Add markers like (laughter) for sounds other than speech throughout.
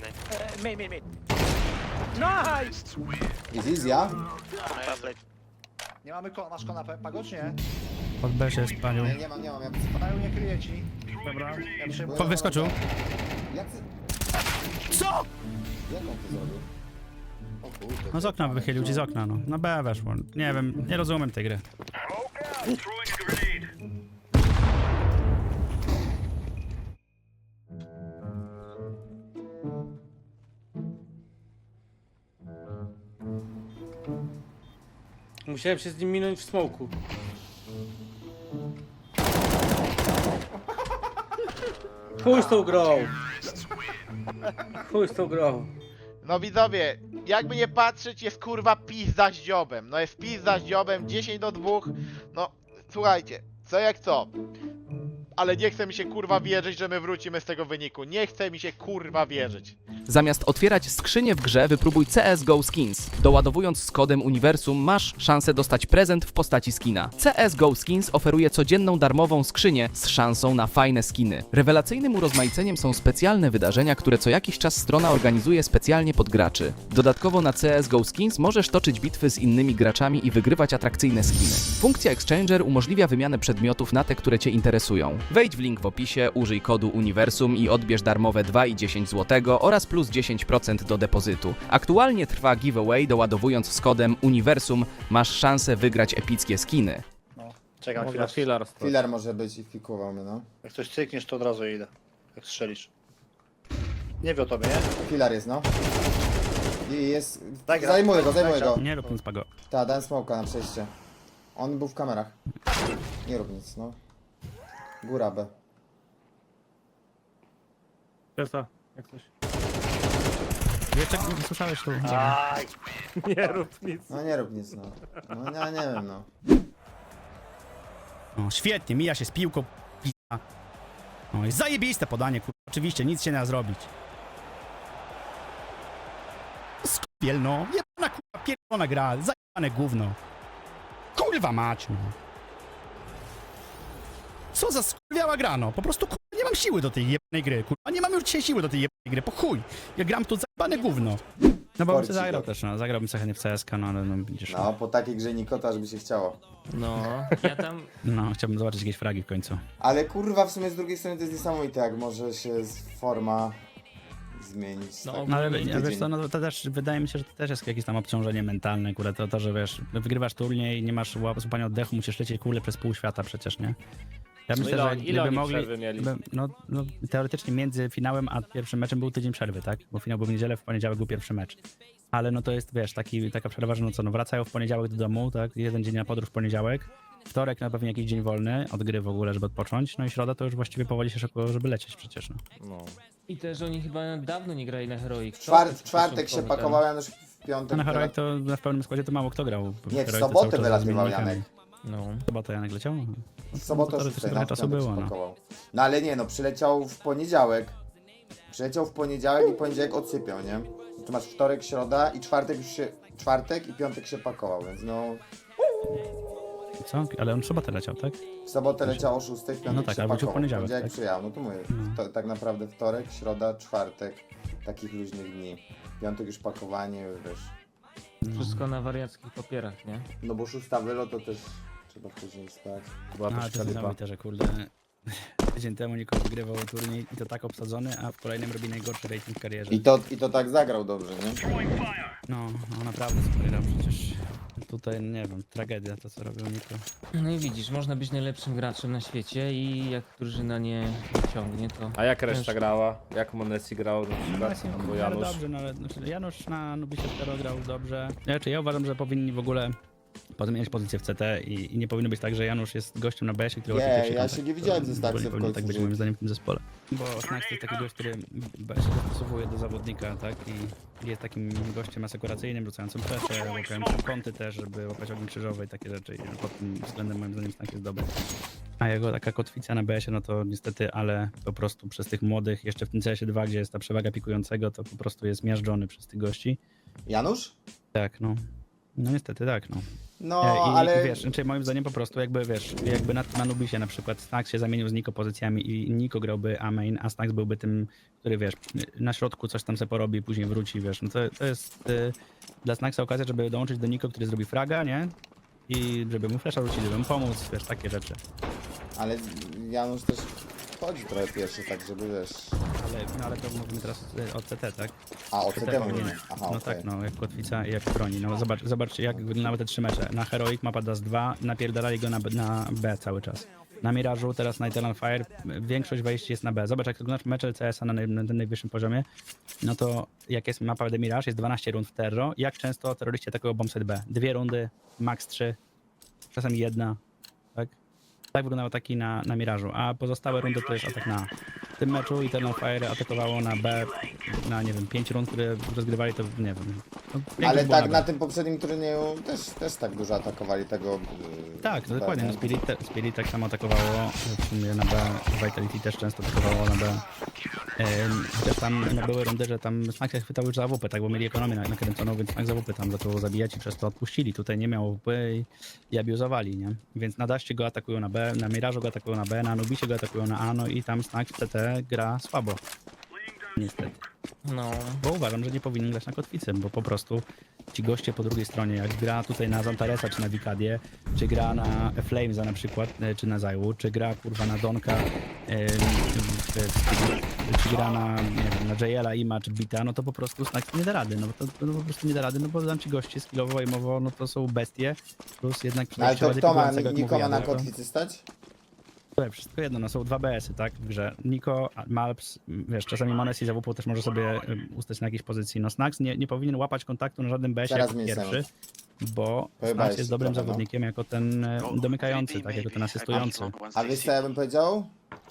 main, main. Uh, main, main, main. Nice! Is easy, ja? Top late. Nie mamy kona, masz kona pago czy nie? Pod B się spalił. Nie, nie mam, nie mam. Ja... Padają nie kryje ci. Dobra. Ja przyjmuję. Po, wyskoczył. Jak ty... Co? Jak on to zrobił? O kurde. No z okna wychylił ci z okna, no. Na B weszło. Nie wiem, nie rozumiem tej gry. Musiałem się z nim minąć w smoku. Chuj tą grą. Chuj tą grą. No widzowie, jakby nie patrzeć, jest kurwa pizda z dziobem. No jest pizda z dziobem, 10 do 2. No, słuchajcie, co jak co. Ale nie chce mi się kurwa wierzyć, że my wrócimy z tego wyniku. Nie chce mi się kurwa wierzyć. Zamiast otwierać skrzynię w grze, wypróbuj CSGO Skins. Doładowując z kodem Uniwersum masz szansę dostać prezent w postaci skina. CSGO Skins oferuje codzienną darmową skrzynię z szansą na fajne skiny. Rewelacyjnym urozmaiceniem są specjalne wydarzenia, które co jakiś czas strona organizuje specjalnie pod graczy. Dodatkowo na CSGO Skins możesz toczyć bitwy z innymi graczami i wygrywać atrakcyjne skiny. Funkcja Exchanger umożliwia wymianę przedmiotów na te, które Cię interesują. Wejdź w link w opisie, użyj kodu Uniwersum i odbierz darmowe 2,10 zł oraz plus 10% do depozytu. Aktualnie trwa giveaway, doładowując z kodem Uniwersum masz szansę wygrać epickie skiny. No, czekam Mogę chwilę. filar stać. Filar może być i no. Jak coś cykniesz, to od razu idę. Jak strzelisz. Nie wie o tobie, nie? Filar jest, no. I jest... Zagra. Zajmuję go, zajmuję go. Nie rób nic pago. Ta, dałem smoka na przejście. On był w kamerach. Nie rób nic, no. Góra B. Wiesa, jak coś. Wiecie, słyszałeś tu. Aj, (laughs) Nie rób nic. No nie rób nic, no. No ja nie wiem, no. O, świetnie, mija się z piłką. p***a. O, jest zajebiste podanie, kurwa. Oczywiście, nic się nie da zrobić. Skupiel, no. Jebana, kurwa, pierdolona gra. Zajebane gówno. Kurwa mać, no. Co za skurwiała gra, no. Po prostu, kurwa, nie mam siły do tej jebanej gry, kurwa. Nie mam już dzisiaj siły do tej jebanej gry, po chuj. Ja gram tu zajebane gówno. No bo bym sobie zagrał też, no. Zagrałbym sobie chętnie w CSK, no ale no widzisz. No, po takiej grze Nikota, żeby się chciało. No, ja tam No, chciałbym zobaczyć jakieś fragi w końcu. Ale kurwa, w sumie z drugiej strony to jest niesamowite, jak może się z- forma zmienić. No, tak No ale w wiesz co, no to też wydaje mi się, że to też jest jakieś tam obciążenie mentalne, kurde, to, to że wiesz, wygrywasz turniej i nie masz łap- złapania oddechu, musisz lecieć kule przez pół świata przecież, nie? Ja No myślę, ile że ile gdyby oni mogli, przerwy mieli? by- no, no teoretycznie między finałem a pierwszym meczem był tydzień przerwy, tak? Bo finał był w niedzielę, w poniedziałek był pierwszy mecz. Ale no to jest, wiesz, taki, taka przerwa, że no co, no wracają w poniedziałek do domu, tak? Jeden dzień na podróż w poniedziałek, wtorek na pewno jakiś dzień wolny od gry w ogóle, żeby odpocząć, no i środa to już właściwie powoli się szykują, żeby lecieć przecież, no. No. i też oni chyba dawno nie grali na Heroic. W, czwar- w czwartek się pakował, Janusz w A piątek. na wyla- Heroic to w pełnym składzie to mało kto grał. Nie, w Heroic sobotę wylatywał. Janek. No. W sobotę Janek leciał? W sobotę No, to 6, trochę no, czasu było, no. pakował. No ale nie, no przyleciał w poniedziałek. Przyleciał w poniedziałek i poniedziałek odsypiał, nie? Tu masz wtorek, środa i czwartek już się... Czwartek i piątek się pakował, więc no... Co? Ale on w sobotę leciał, tak? W sobotę leciał o 6, w piątek No tak, się a wrócił w pakował. poniedziałek, poniedziałek tak? przyjechał, no to mówię. To, tak naprawdę wtorek, środa, czwartek. Takich luźnych dni. Piątek już pakowanie, już wiesz. Wszystko na wariackich papierach, nie? No bo szósta wylo to też trzeba później spać. Była No, to ale to niesamowite, że kurde... (laughs) Tydzień temu Niko wygrywał turniej i to tak obsadzony, a w kolejnym robi najgorszy rating w karierze. I to, I to tak zagrał dobrze, nie? No, no naprawdę super przecież. Tutaj, nie wiem, tragedia to co robił Niko. No i widzisz, można być najlepszym graczem na świecie i jak drużyna nie ciągnie, to... A jak reszta grała? Jak Monesi grał na przykład? Właśnie, Albo ale Janusz? dobrze, no ale znaczy, Janusz na Nubisie Skoro grał dobrze. Znaczy, ja uważam, że powinni w ogóle pozmieniać pozycję w CT i, i nie powinno być tak, że Janusz jest gościem na BS-ie, który Nie, pierwszy ja kontakt. się nie widziałem ze nie w powinno końcu tak być moim zdaniem w tym zespole. Bo Snax to jest taki gość, który BS się dostosowuje do zawodnika, tak? I jest takim gościem asekuracyjnym, rzucającym preszę, łapiającym kąty też, żeby łapać ogień krzyżowy i takie rzeczy. I pod tym względem moim zdaniem Snax jest dobry. A jego taka kotwica na BS-ie, no to niestety, ale po prostu przez tych młodych, jeszcze w tym CS2, gdzie jest ta przewaga pikującego, to po prostu jest miażdżony przez tych gości. Janusz? Tak, no. No niestety tak, no. No, E, I, ale... i wiesz, znaczy moim zdaniem po prostu jakby wiesz, jakby na, na Nubisie na przykład Snax się zamienił z Niko pozycjami i Niko grałby A main, a Snax byłby tym, który wiesz, na środku coś tam se porobi, później wróci, wiesz, no to, to jest y, dla Snaxa okazja, żeby dołączyć do Niko, który zrobi fraga, nie? I żeby mu flasha wrócić, żeby mu pomóc, wiesz, takie rzeczy. Ale Janusz też chodzi trochę pierwszy, tak żeby wiesz... Ale, no ale to mówimy teraz y, o CT, tak? A, o CT mówimy. Aha, No okej. tak, no, jak kotwica i jak broni. No zobacz, zobacz jak wyglądały te trzy mecze. Na Heroic mapa DAS 2 napierdalali go na, B- na B cały czas. Na Mirażu, teraz na Eternal Fire, większość wejść jest na B. Zobacz, jak oglądasz mecze CS-a na, naj- na tym najwyższym poziomie, no to jak jest mapa The Mirage, jest 12 rund w Terro, jak często terroryści atakują bombsite B? Dwie rundy, max trzy, czasem jedna? Tak wyglądał taki na, na Mirażu, a pozostałe rundy to jest atak na. W tym meczu Eternal Fire atakowało na B na, nie wiem, 5 rund, które rozgrywali, to nie wiem. No, Ale tak na tym poprzednim turnieju też, też tak dużo atakowali tego. yy, Tak, no dokładnie. nie? No Spirit, Spirit tak samo atakowało w sumie na B. Vitality też często atakowało na B. Też tam no, były rundy, że tam Snack się chwytał już za AWP, tak, bo mieli ekonomię na- nakręconą, więc Snack za AWP tam zaczął zabijać i przez to odpuścili. Tutaj nie miał AWP i, i abuzowali, nie? Więc na Daście go atakują na B, na Mirażu go atakują na B, na Nubisie go atakują na A, no i tam Snack w CT gra słabo. Niestety. No, Bo uważam, że nie powinien grać na kotwicy, bo po prostu ci goście po drugiej stronie, jak gra tutaj na Zantaresa czy na Wikadię, czy gra na Flamesa na przykład, e, czy na Zaju, czy gra kurwa na Donka, e, czy gra na, nie wiem, na JL-a, Ima czy Bita, no to po prostu Snack nie da rady, no bo to, to po prostu nie da rady, no bo tam ci goście skillowo, aimowo, no to są bestie, plus jednak No, ale to kto ma nikogo na no kotwicy stać? To wszystko jedno, no są dwa BS-y, tak, w grze. Niko, Malps, wiesz, czasami Mones i Zawupu też może sobie ustać na jakiejś pozycji. No Snax nie, nie powinien łapać kontaktu na żadnym BS-ie Teraz jako mnie pierwszy, bo Pojebałeś Snax jest dobrym trochę, no. zawodnikiem jako ten e, domykający, tak, jako ten asystujący. A wiesz co ja bym powiedział?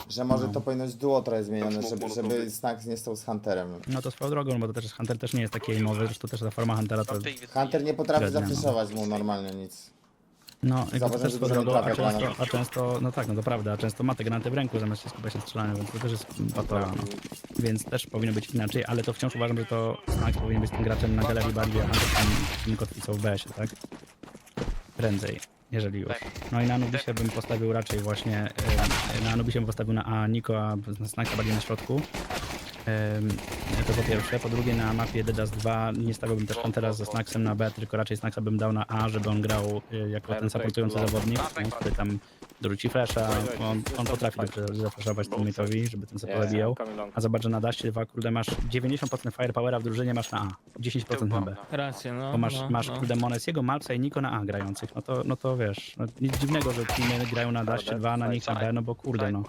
Że No. może to powinno być duo trochę zmienione, żeby, żeby Snax nie stał z Hunterem. No to swoją drogą, bo to też Hunter też nie jest taki aimowy, zresztą też ta forma Huntera to... Hunter nie potrafi Średnio, no. zafiszować mu normalnie nic. No, Zauważyłem, też że dużo drogą, a trafia często, a często, no tak, no to prawda, a często ma te granaty w ręku zamiast się skupiać na strzelaniu, więc to też jest patola, no. Więc też powinno być inaczej, ale to wciąż uważam, że to Snax powinien być tym graczem na galerii bardziej, a tym kotwicą w BS-ie, tak? Prędzej, jeżeli już. No i na Anubisie bym postawił raczej właśnie, na Anubisie bym postawił na A Niko, a na bardziej na środku. To po pierwsze. Po drugie na mapie Dedas 2 nie stawiałbym też Huntera ze Snaxem na B, tylko raczej Snaxa bym dał na A, żeby on grał y, jako ten supportujący zawodnik, nie? który tam dorzuci flasha, on, on potrafi dobrze zaflashować teammate'owi, żeby ten sobie. A zobacz, że na Daście 2, kurde, masz 90% firepowera w drużynie, masz na A, 10% na B. racja, no. Bo masz, no, masz no. kurde Monesiego, Malca i Niko na A grających, no to, no to wiesz, no, nic dziwnego, że teamy grają na Daście 2, na nich na B, no bo kurde, no.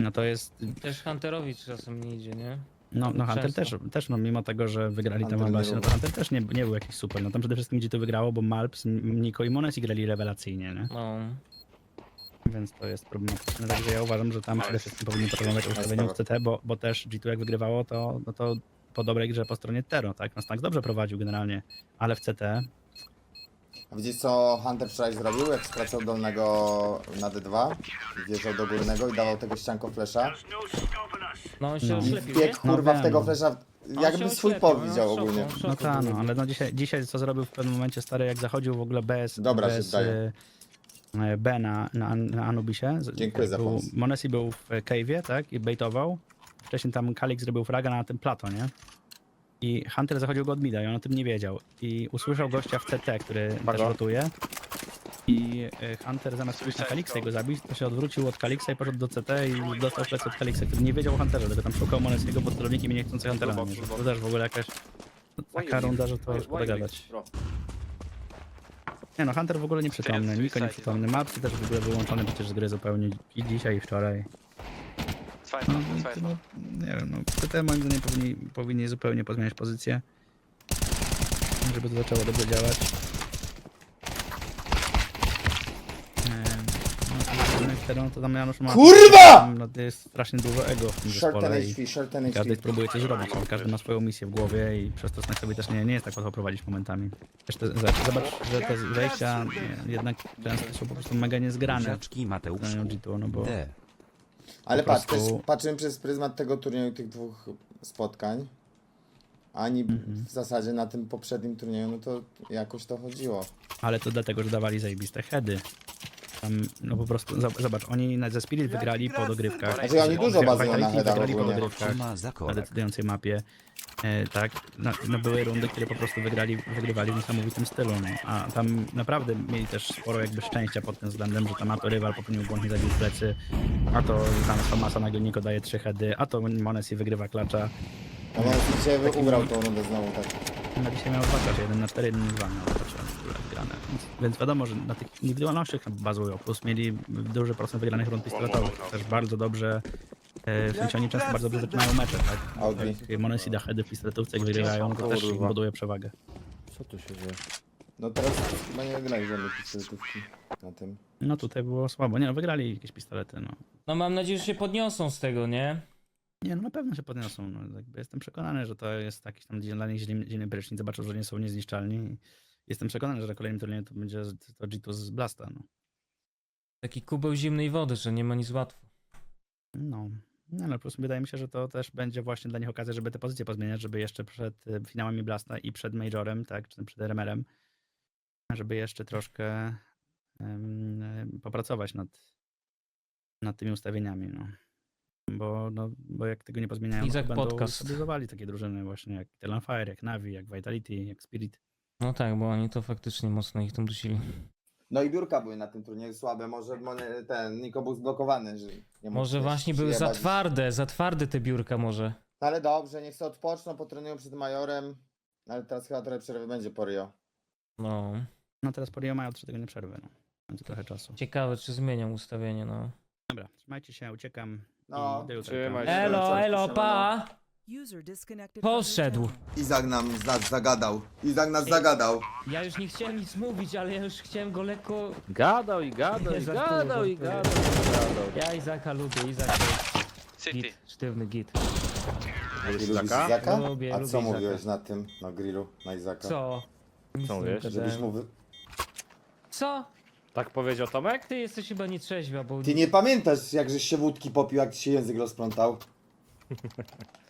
No to jest, Też Hunterowi czasem nie idzie, nie? no, no Hunter Często. też, też no, mimo tego, że wygrali tam Hunter nie Abasie, no to. Hunter też nie, nie był jakiś super. No tam przede wszystkim gdzie to wygrało, bo Malps, M- Niko i Monesi grali rewelacyjnie, nie? No. Więc to jest problematyczne. Także ja uważam, że tam przede wszystkim powinni porozmawiać o ustawieniu w CT, bo, bo też G2 jak wygrywało, to, no to po dobrej grze po stronie Tero, tak? No Stax dobrze prowadził generalnie, ale w CT A widzisz co Hunter wczoraj zrobił, jak skracał dolnego na D2 i wjeżdżał do górnego i dawał tego ścianko flesza No on się No. i oślepił, nie? wbiegł No kurwa w wiem, tego no. flesza, On jakby się swój oślepił, pop widział w szoku, ogólnie. w szoku No tak, no, ale no dzisiaj, dzisiaj co zrobił w pewnym momencie stary, jak zachodził w ogóle bez, Dobra, się bez daje. e, B na, na, na Anubisie. Z- Dziękuję za był, pomoc. Monesi był w cave'ie, tak, i baitował. Wcześniej tam Kalik zrobił fraga na tym plato, nie? I Hunter zachodził go od mida i on o tym nie wiedział. I usłyszał gościa w CT, który też rotuje. I e, Hunter zamiast na Kalixa i go zabić, to się odwrócił od Kalixa i poszedł do CT i dostał plecy od Kalixa, który nie wiedział o Hunterze, tylko tam szukał Monesiego pod celownikiem i nie chcący Huntera namierzyć. To też w ogóle jakaś taka runda, że to szkoda gadać. Nie no, Hunter w ogóle nieprzytomny, Niko nieprzytomny, Maps też w ogóle wyłączony przecież z gry zupełnie i dzisiaj i wczoraj. No, to, no, nie wiem, no, TT moim zdaniem powinni, powinni zupełnie pozmieniać pozycję, żeby to zaczęło dobrze działać. Em, No, to, to tam Janusz ma... Kurwa! No, to jest strasznie dużo ego w tym Short zespole i short każdy próbuje coś zrobić, ale każdy ma swoją misję w głowie i przez to sobie też nie, nie jest tak łatwo prowadzić momentami. Też te, zobacz, zobacz, że te wejścia nie, jednak często są po prostu mega niezgrane. Rzeczki Mateusz Znają G2, no bo... D. Ale patrz, prostu- też patrzymy przez pryzmat tego turnieju, tych dwóch spotkań. ani Mhm. w zasadzie na tym poprzednim turnieju, no to jakoś to chodziło. Ale to dlatego, że dawali zajebiste heady. Tam, no po prostu, zob- zobacz, oni na- ze Spirit wygrali po dogrywkach. Znaczy, oni dużo bazują na headach wygrali po dogrywkach na decydującej mapie. E, tak, no, no były rundy, które po prostu wygrali, wygrywali w niesamowitym stylu. No. A tam naprawdę mieli też sporo jakby szczęścia pod tym względem, że tam a to rywal popełnił błąd, nie zabił plecy, a to tam Famasa nagle Niko daje trzy heady, a to Monesi wygrywa klacza. No on dzisiaj ugrał tą rundę znowu tak. No dzisiaj miał dwa klacze, jeden na cztery, jeden na dwa, no patrzyłem w ogóle wygrane. Więc, więc wiadomo, że na tych indywidualnościach bazują, plus mieli duży procent wygranych rund pistoletowych. Też bardzo dobrze, e, w sensie oni często bardzo dobrze zaczynają mecze, tak? Audi. Jak Monesi da heady w pistoletówce, jak wygrywają, to też im buduje przewagę. Co tu się dzieje? No teraz chyba nie wygrali żadnej pistoletówki na tym. No tutaj było słabo. Nie no, wygrali jakieś pistolety, no. No mam nadzieję, że się podniosą z tego, nie? Nie no, na pewno się podniosą. No, jakby jestem przekonany, że to jest jakiś tam dla nich zimny, zimny prysznic. Zobaczą, że nie są niezniszczalni. Jestem przekonany, że na kolejnym turnieju to będzie to G2 z Blasta, no. Taki kubeł zimnej wody, że nie ma nic łatwo. No. No, ale plus wydaje mi się, że to też będzie właśnie dla nich okazja, żeby te pozycje pozmieniać, żeby jeszcze przed y, finałami Blasta i przed Majorem, tak, czy przed RMR-em, żeby jeszcze troszkę em, popracować nad, nad tymi ustawieniami, no. Bo, no, bo jak tego nie pozmieniają, Izak to będą podcast. stabilizowali takie drużyny właśnie jak Talonfire, jak Navi, jak Vitality, jak Spirit. No tak, bo oni to faktycznie mocno ich tam dusili. No i biurka były na tym turnieju słabe, może ten Niko był zblokowany, że nie mógł Może się właśnie były za przyjebać. twarde, za twarde te biurka może. No ale dobrze, niech sobie odpoczną, potrenują przed Majorem. Ale teraz chyba trochę przerwy będzie po Rio. No. No teraz po Rio mają trzy tygodnie przerwy, no. Będzie trochę czasu. Ciekawe, czy zmienią ustawienie, no. Dobra, trzymajcie się, uciekam. No, i do jutra. trzymaj się. Elo, elo, pa! Poszedł. Izak nam nas zagadał. Izak nas zagadał. Ja już nie chciałem nic mówić, ale ja już chciałem go lekko... Gadał i gadał Nie, i żartuję, gadał i żartuję. gadał i gadał. Ja Izaka lubię, Izak to jest git, sztywny git. Ty lubisz Izaka? Izaka? Lubię, A lubię co Izaka. mówiłeś na tym, na grillu, na Izaka? Co? Nic Co nie mówisz? gadałem. Żebyś mu wy... Co? Tak powiedział Tomek? Ty jesteś chyba nietrzeźwa, bo... Ty nie pamiętasz, jak żeś się wódki popił, jak ci się język rozplątał? (laughs)